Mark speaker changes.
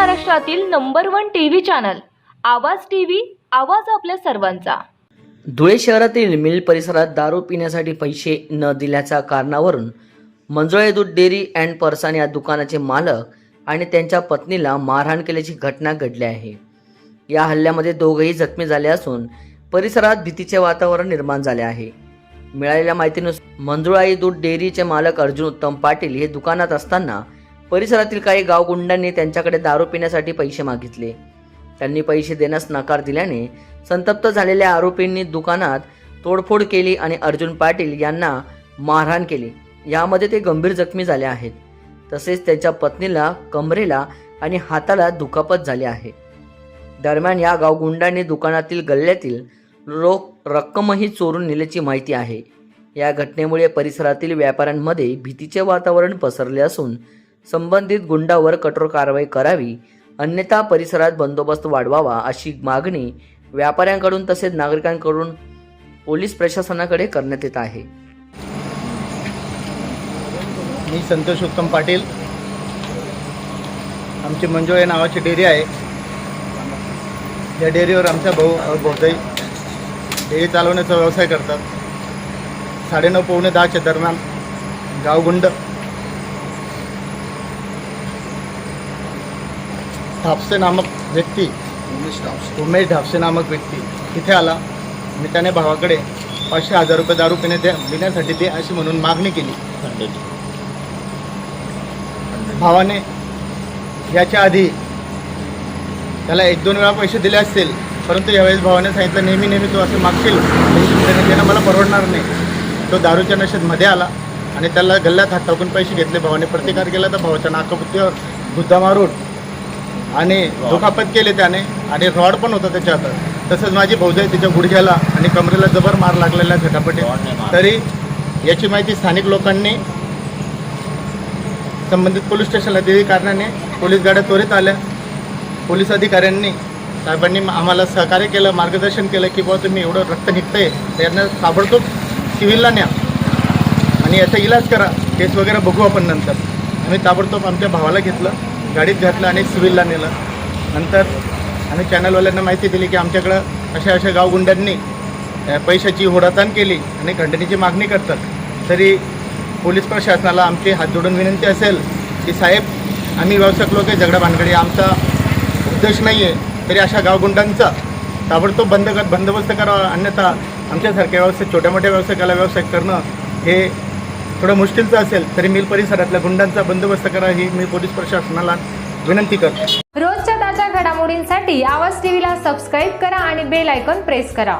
Speaker 1: महाराष्ट्रातील number one TV channel Awaaz T V Awaaz आपल्या सर्वांचा.
Speaker 2: धुळे शहरातील मिल परिसरात दारू पिण्यासाठी पैसे न दिल्याच्या कारणावरून मंजुळे दूध डेअरी अँड परसान या दुकानाचे मालक आणि त्यांच्या पत्नीला मारहाण केल्याची घटना घडली आहे. या हल्ल्यामध्ये दोघंही जखमी झाले असून परिसरात भीतीचे वातावरण निर्माण झाले आहे. मिळालेल्या माहितीनुसार मंजुळाई दूध डेअरीचे मालक अर्जुन उत्तम पाटील हे दुकानात असताना परिसरातील काही गावगुंडांनी त्यांच्याकडे दारू पिण्यासाठी पैसे मागितले. त्यांनी पैसे देण्यास नकार दिल्याने संतप्त झालेल्या आरोपींनी दुकानात तोडफोड केली आणि अर्जुन पाटील यांना मारहाण केली. यामध्ये ते गंभीर जखमी झाले आहेत. तसेच त्यांच्या पत्नीला कमरेला आणि हाताला दुखापत झाली आहे. दरम्यान या गावगुंडांनी दुकानातील गल्ल्यातील रोख रक्कमही चोरून नेल्याची माहिती आहे. या घटनेमुळे परिसरातील व्यापाऱ्यांमध्ये भीतीचे वातावरण पसरले असून संबंधित गुंडावर कठोर कारवाई करावी अन्यथा परिसरात बंदोबस्त वाढवावा अशी मागणी व्यापाऱ्यांकडून तसेच नागरिकांकडून पोलीस प्रशासनाकडे करण्यात येत आहे.
Speaker 3: मी संतोष उत्तम पाटील. आमची मंजुळे नावाची डेअरी आहे. या डेअरीवर आमच्या भाऊ भाऊजाई. डेअरी चालवण्याचा व्यवसाय करतात. साडेनऊ पावणे दहाच्या दरम्यान गावगुंड ढापसे नामक व्यक्ती उमेश ढापसे. नामक व्यक्ती तिथे आला. आणि त्याने भावाकडे पाचशे हजार रुपये दारू पिणे द्या पिण्यासाठी दे अशी म्हणून मागणी केली. भावाने याच्या आधी त्याला एक दोन वेळा पैसे दिले असतील परंतु यावेळेस भावाने सांगितलं नेहमी नेहमी तू असं मागशील देणं देणं मला परवडणार नाही. तो दारूच्या नशेत मध्ये आला आणि त्याला गल्ल्यात हात टाकून पैसे घेतले. भावाने प्रतिकार केला तर भावाच्या नाकापुत्तीवर गुद्दा मारून आणि दुखापत केले त्याने आणि रॉड पण होता त्याच्या हातात तसंच माझी भाऊजाई तिच्या गुडघ्याला आणि कमरेला जबर मार लागलेला झटापटी तरी याची माहिती स्थानिक लोकांनी संबंधित पोलीस स्टेशनला दिली. कारणाने पोलीस गाड्या त्वरित आल्या. पोलीस अधिकाऱ्यांनी साहेबांनी आम्हाला सहकार्य केलं मार्गदर्शन केलं की बुवा तुम्ही एवढं रक्त निघतंय तर यांना ताबडतोब सिव्हिलला न्या. आणि याचा इलाज करा. केस वगैरे बघू आपण नंतर. आम्ही ताबडतोब आमच्या भावाला घेतलं. गाडीत घातलं आणि सिव्हिलला नेलं. नंतर आम्ही चॅनलवाल्यांना माहिती दिली की आमच्याकडं अशा अशा गावगुंड्यांनी पैशाची होडाताण केली आणि खंडणीची मागणी करतात. तरी पोलीस प्रशासनाला आमची हात जोडून विनंती असेल की साहेब आम्ही व्यावसायिक लोक आहे झगडा भानगडी आमचा उद्देश नाही आहे तरी अशा गावगुंडांचा ताबडतोब बंद कर बंदोबस्त करावा. अन्यथा आमच्यासारख्या व्यवसाय छोट्या मोठ्या व्यावसायिकाला व्यवसाय करणं हे थोडं मुश्किलचं असेल तरी मिल परिसरातल्या गुंडांचा बंदोबस्त करा ही मी पोलीस प्रशासनाला विनंती करतो.
Speaker 4: रोजच्या ताज्या घडामोडींसाठी आवाज टीव्हीला सबस्क्राईब करा आणि बेल आयकॉन प्रेस करा.